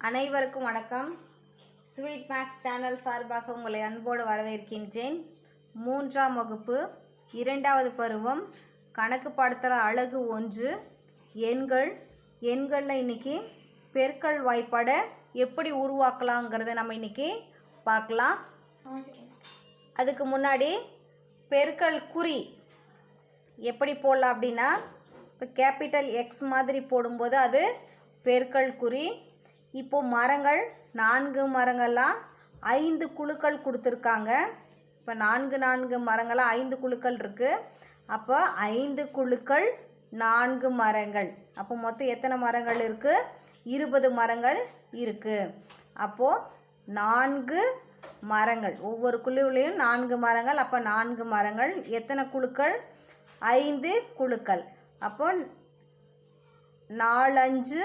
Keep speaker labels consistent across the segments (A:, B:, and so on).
A: அனைவருக்கும் வணக்கம். Sweet maths channel சார்பாக உங்களை அன்போடு வரவேற்கின்றேன். மூன்றாம் வகுப்பு இரண்டாவது பருவம் கணக்கு பாடத்தில் அழகு ஒன்று எண்கள். எண்களில் இன்றைக்கி பெருக்கல் வாய்ப்பாடை எப்படி உருவாக்கலாங்கிறத நம்ம இன்றைக்கி பார்க்கலாம். அதுக்கு முன்னாடி பெருக்கல் குறி எப்படி போடலாம் அப்படின்னா இப்போ கேபிட்டல் எக்ஸ் மாதிரி போடும்போது அது பெருக்கல் குறி இப்போ மரங்கள் நான்கு மரங்கள்லாம் ஐந்து குழுக்கள் கொடுத்துருக்காங்க. இப்போ நான்கு நான்கு மரங்களாக ஐந்து குழுக்கள் இருக்குது அப்போ ஐந்து குழுக்கள் நான்கு மரங்கள். அப்போ மொத்தம் எத்தனை மரங்கள் இருக்குது இருபது மரங்கள் இருக்குது அப்போது நான்கு மரங்கள். ஒவ்வொரு குழுவிலையும் நான்கு மரங்கள் அப்போ நான்கு மரங்கள். எத்தனை குழுக்கள்? ஐந்து குழுக்கள். அப்போ நாலஞ்சு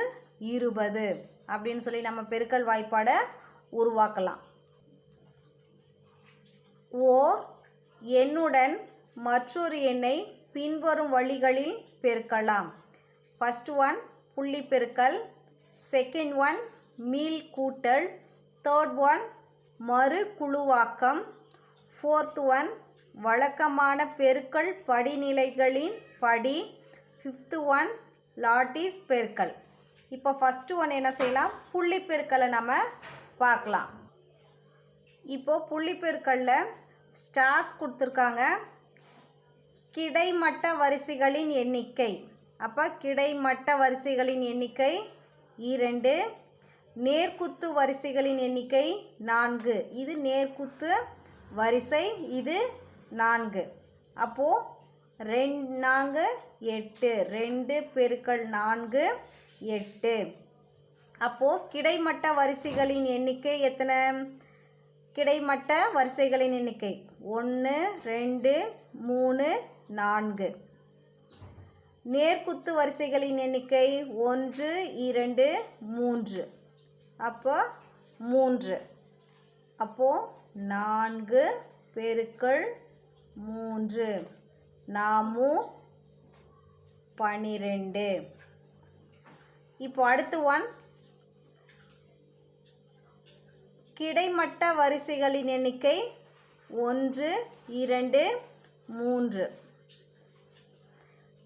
A: இருபது. அப்படின்னு சொல்லி நம்ம பெருக்கல் வாய்ப்பாடை உருவாக்கலாம். ஓ எண்ணுடன் மற்றொரு எண்ணை பின்வரும் வழிகளில் பெருக்கலாம். ஃபஸ்ட் ஒன் புள்ளி பெருக்கல். செகண்ட் ஒன் மீள் கூட்டல். தேர்ட் ஒன் மறு குழுவாக்கம். ஃபோர்த் ஒன் வழக்கமான பெருக்கல் படிநிலைகளின் படி. ஃபிஃப்த்து ஒன் லாட்டிஸ் பெருக்கல். இப்போ ஃபஸ்ட்டு ஒன்று என்ன செய்யலாம்? புள்ளிப்பெருக்கலை நம்ம பார்க்கலாம். இப்போது புள்ளி ஸ்டார்ஸ் கொடுத்துருக்காங்க. கிடைமட்ட வரிசைகளின் எண்ணிக்கை. அப்போ கிடைமட்ட வரிசைகளின் எண்ணிக்கை இரண்டு. நேர்க்குத்து வரிசைகளின் எண்ணிக்கை நான்கு. இது நேர்குத்து வரிசை இது நான்கு. அப்போது ரெண் நான்கு எட்டு. ரெண்டு பெருக்கள் நான்கு. எட்டு. அப்போது கிடைமட்ட வரிசைகளின் எண்ணிக்கை எத்தனை? கிடைமட்ட வரிசைகளின் எண்ணிக்கை. ஒன்று ரெண்டு மூணு நான்கு. நேர்க்குத்து வரிசைகளின் எண்ணிக்கை ஒன்று இரண்டு மூன்று. அப்போ மூன்று. அப்போது நான்கு பெருக்கள் மூன்று. நாமும் பனிரெண்டு. இப்போ அடுத்து ஒன் கிடைமட்ட வரிசைகளின் எண்ணிக்கை ஒன்று இரண்டு மூன்று.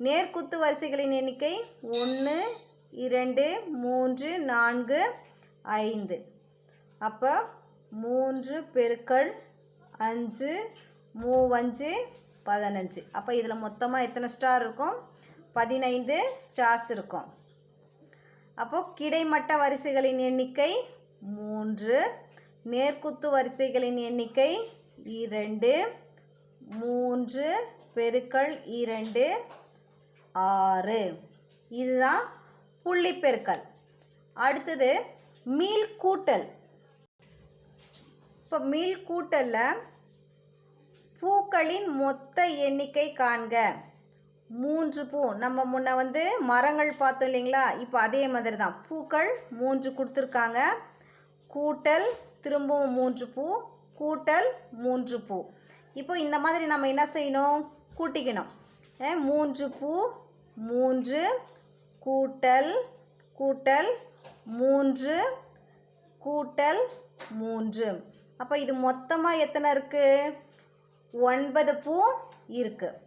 A: நேர்குத்து வரிசைகளின் எண்ணிக்கை ஒன்று இரண்டு மூன்று நான்கு ஐந்து. அப்போ மூன்று பெருக்கள் அஞ்சு மூவஞ்சு பதினஞ்சு. அப்போ இதில் மொத்தமாக எத்தனை ஸ்டார் இருக்கும்? பதினைந்து ஸ்டார்ஸ் இருக்கும். அப்போது கிடைமட்ட வரிசைகளின் எண்ணிக்கை மூன்று நேர்க்குத்து வரிசைகளின் எண்ணிக்கை இரண்டு மூன்று பெருக்கள் இரண்டு ஆறு. இதுதான் புள்ளி பெருக்கல். அடுத்தது மீள் கூட்டல். இப்போ மீள் கூட்டலில் பூக்களின் மொத்த எண்ணிக்கை காண்க. மூன்று பூ. நம்ம முன்ன வந்து மரங்கள் பார்த்தோம் இல்லைங்களா? இப்போ அதே மாதிரி தான் பூக்கள் மூன்று கொடுத்துருக்காங்க. கூட்டல் திரும்பவும் மூன்று பூ. கூட்டல் மூன்று பூ. இப்போ இந்த மாதிரி நம்ம என்ன செய்யணும்? கூட்டிக்கணும். ஏ, மூன்று பூ மூன்று கூட்டல் கூட்டல் மூன்று கூட்டல் மூன்று. அப்போ இது மொத்தமாக எத்தனை இருக்குது ஒன்பது பூ இருக்குது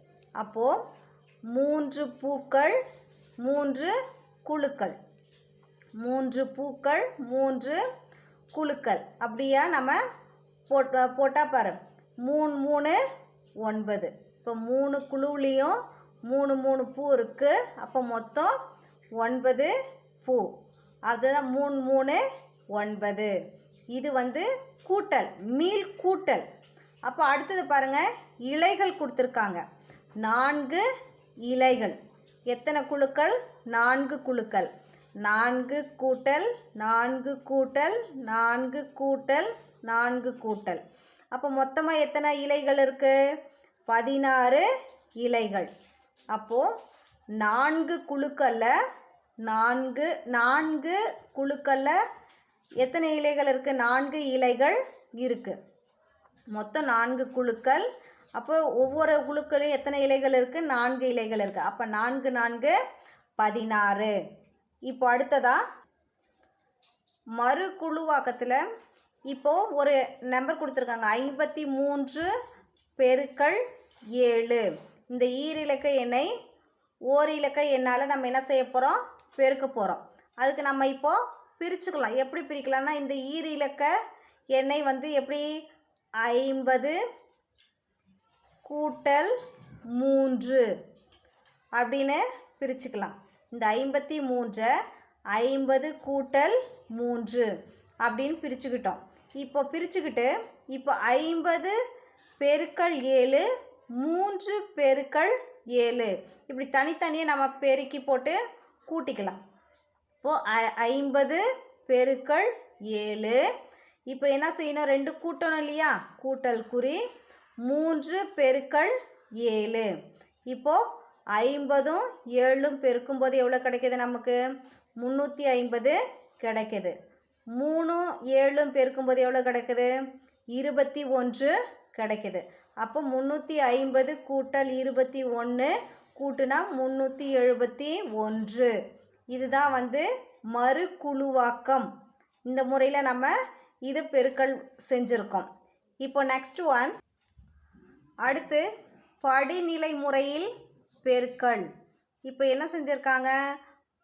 A: அப்போது மூன்று பூக்கள் மூன்று குழுக்கள். மூன்று பூக்கள் மூன்று குழுக்கள். அப்படியா நம்ம போட் போட்டால் பாரு. மூணு மூணு ஒன்பது. இப்போ மூணு குழுவுலேயும் மூணு மூணு பூ இருக்குது அப்போ மொத்தம் ஒன்பது பூ. அதுதான் மூணு மூணு ஒன்பது. இது வந்து கூட்டல் மீள் கூட்டல். அப்போ அடுத்தது பாருங்கள் இலைகள் கொடுத்துருக்காங்க. நான்கு இலைகள். எத்தனை குழுக்கள்? நான்கு குழுக்கள். நான்கு கூட்டல் நான்கு கூட்டல் நான்கு கூட்டல் நான்கு கூட்டல். அப்போ மொத்தமாக எத்தனை இலைகள் இருக்குது பதினாறு இலைகள். அப்போது நான்கு குழுக்களில் நான்கு நான்கு குழுக்களில் எத்தனை இலைகள் இருக்குது நான்கு இலைகள் இருக்குது மொத்தம் நான்கு குழுக்கள் அப்போ ஒவ்வொரு குழுக்களையும் எத்தனை இலைகள் இருக்குது நான்கு இலைகள் இருக்குது அப்போ நான்கு நான்கு பதினாறு. இப்போ அடுத்ததாக மறு குழுவாக்கத்தில் இப்போது ஒரு நம்பர் கொடுத்துருக்காங்க. ஐம்பத்தி மூன்று பெருக்கள் ஏழு. இந்த ஈரிலக்க எண்ணை இலக்க எண்ணால் நம்ம என்ன செய்ய போகிறோம் பெருக்க போகிறோம் அதுக்கு நம்ம இப்போது பிரிச்சுக்கலாம். எப்படி பிரிக்கலாம்னா இந்த ஈரிலக்க எண்ணெய் வந்து எப்படி? ஐம்பது கூட்டல் மூன்று அப்படின்னு பிரிச்சுக்கலாம். இந்த ஐம்பத்தி மூன்றை ஐம்பது கூட்டல் மூன்று அப்படின்னு பிரிச்சுக்கிட்டோம். இப்போ பிரிச்சுக்கிட்டு இப்போ ஐம்பது பெருக்கள் ஏழு மூன்று பெருக்கள் ஏழு. இப்படி தனித்தனியாக நம்ம பெருக்கி போட்டு கூட்டிக்கலாம். இப்போது ஐ ஐம்பது பெருக்கள் ஏழு. இப்போ என்ன செய்யணும்? ரெண்டு கூட்டணும் இல்லையா? கூட்டல் குறி மூன்று பெருக்கள் ஏழு. இப்போது ஐம்பதும் ஏழும் பெருக்கும்போது எவ்வளோ கிடைக்கிது நமக்கு? முந்நூற்றி ஐம்பது கிடைக்கிது. மூணும் ஏழும் பெருக்கும்போது எவ்வளோ கிடைக்குது? இருபத்தி ஒன்று கிடைக்கிது. அப்போ முந்நூற்றி ஐம்பது கூட்டல் இருபத்தி ஒன்று கூட்டுனா முந்நூற்றி எழுபத்தி ஒன்று. இதுதான் வந்து மறு குழுவாக்கம் இந்த முறையில் நம்ம இது பெருக்கல் செஞ்சுருக்கோம். இப்போ நெக்ஸ்ட் ஒன் அடுத்து படிநிலை முறையில் பெருக்கல் இப்போ என்ன செஞ்சுருக்காங்க?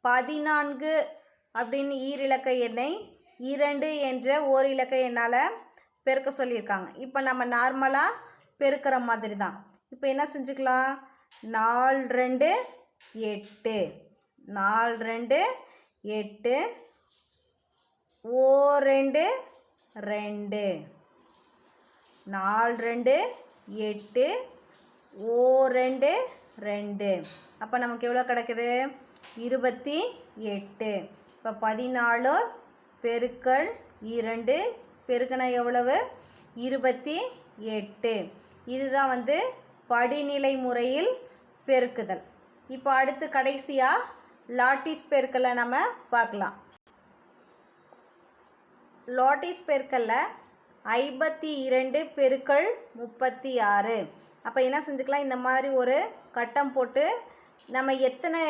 A: பதினான்கு அப்படின்னு ஈரிலக்க எண்ணை இரண்டு என்ற ஓர் இலக்க எண்ணால் பெருக்க சொல்லியிருக்காங்க. இப்போ நம்ம நார்மலாக பெருக்கிற மாதிரி தான் இப்போ என்ன செஞ்சுக்கலாம்? நாலு ரெண்டு எட்டு. நாலு ரெண்டு எட்டு. ஓ ரெண்டு ரெண்டு. நாலு ரெண்டு எட்டு ஓ ரெண்டு ரெண்டு. அப்போ நமக்கு எவ்வளோ கிடக்குது? இருபத்தி எட்டு. இப்போ பதினாலு பெருக்கள் இரண்டு. பெருக்கினா எவ்வளவு? இருபத்தி எட்டு. இதுதான் வந்து படிநிலை முறையில் பெருக்குதல். இப்போ அடுத்து கடைசியாக லாட்டிஸ் பெருக்கலை நம்ம பார்க்கலாம். லாட்டிஸ் பெருக்கலில் ஐம்பத்தி இரண்டு பெருக்கள் முப்பத்தி ஆறு. அப்போ என்ன செஞ்சுக்கலாம்? இந்த மாதிரி ஒரு கட்டம் போட்டு நம்ம எத்தனை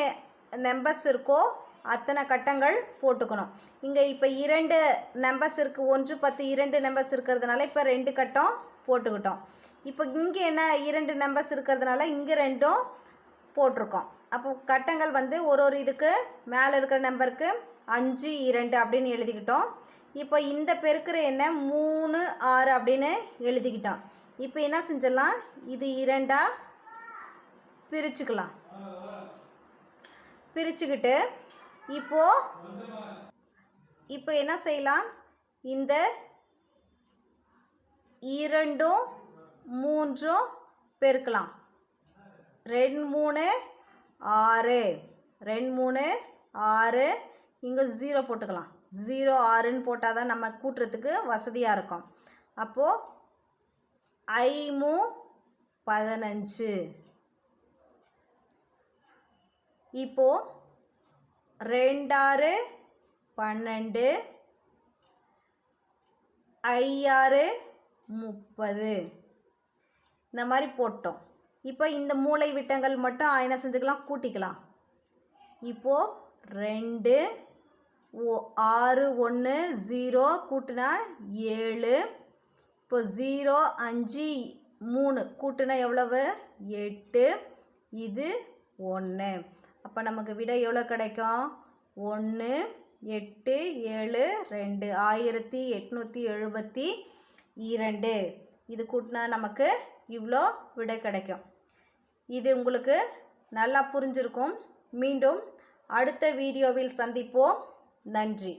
A: நம்பர்ஸ் இருக்கோ அத்தனை கட்டங்கள் போட்டுக்கணும். இங்கே இப்போ இரண்டு நம்பர்ஸ் இருக்குது ஒன்று பத்து இரண்டு நம்பர்ஸ் இருக்கிறதுனால இப்போ ரெண்டு கட்டம் போட்டுக்கிட்டோம். இப்போ இங்கே என்ன இரண்டு நம்பர்ஸ் இருக்கிறதுனால இங்கே ரெண்டும் போட்டிருக்கோம். அப்போ கட்டங்கள் வந்து ஒரு ஒரு இதுக்கு மேலே இருக்கிற நம்பருக்கு அஞ்சு இரண்டு அப்படின்னு எழுதிக்கிட்டோம். இப்போ இந்த பெருக்கிற எண்ணை மூணு ஆறு அப்படின்னு எழுதிக்கிட்டான். இப்போ என்ன செஞ்சிடலாம்? இது இரண்டாக பிரிச்சுக்கலாம். பிரிச்சுக்கிட்டு இப்போ இப்போ என்ன செய்யலாம்? இந்த இரண்டும் மூன்றும் பெருக்கலாம். ரெண்டு மூணு ஆறு. ரெண்டு மூணு ஆறு. இங்கே ஜீரோ போட்டுக்கலாம். ஜீரோ ஆறுன்னு போட்டால் தான் நம்ம கூட்டுறதுக்கு வசதியாக இருக்கும். அப்போது ஐமு பதினஞ்சு. இப்போது ரெண்டாறு பன்னெண்டு. ஐயாறு முப்பது. இந்த மாதிரி போட்டோம். இப்போ இந்த மூளை விட்டங்கள் மட்டும் என்ன செஞ்சுக்கலாம்? கூட்டிக்கலாம். இப்போது ரெண்டு ஆறு ஒன்று ஜீரோ கூட்டினா ஏழு. இப்போ ஜீரோ அஞ்சு மூணு கூட்டினா எவ்வளவு? எட்டு. இது ஒன்று அப்போ நமக்கு விடை எவ்வளோ கிடைக்கும்? ஒன்று எட்டு ஏழு ரெண்டு. ஆயிரத்தி எட்நூற்றி எழுபத்தி இரண்டு. இது கூட்டினா நமக்கு இவ்வளோ விடை கிடைக்கும். இது உங்களுக்கு நல்லா புரிஞ்சிருக்கும். மீண்டும் அடுத்த வீடியோவில் சந்திப்போம். நன்றி.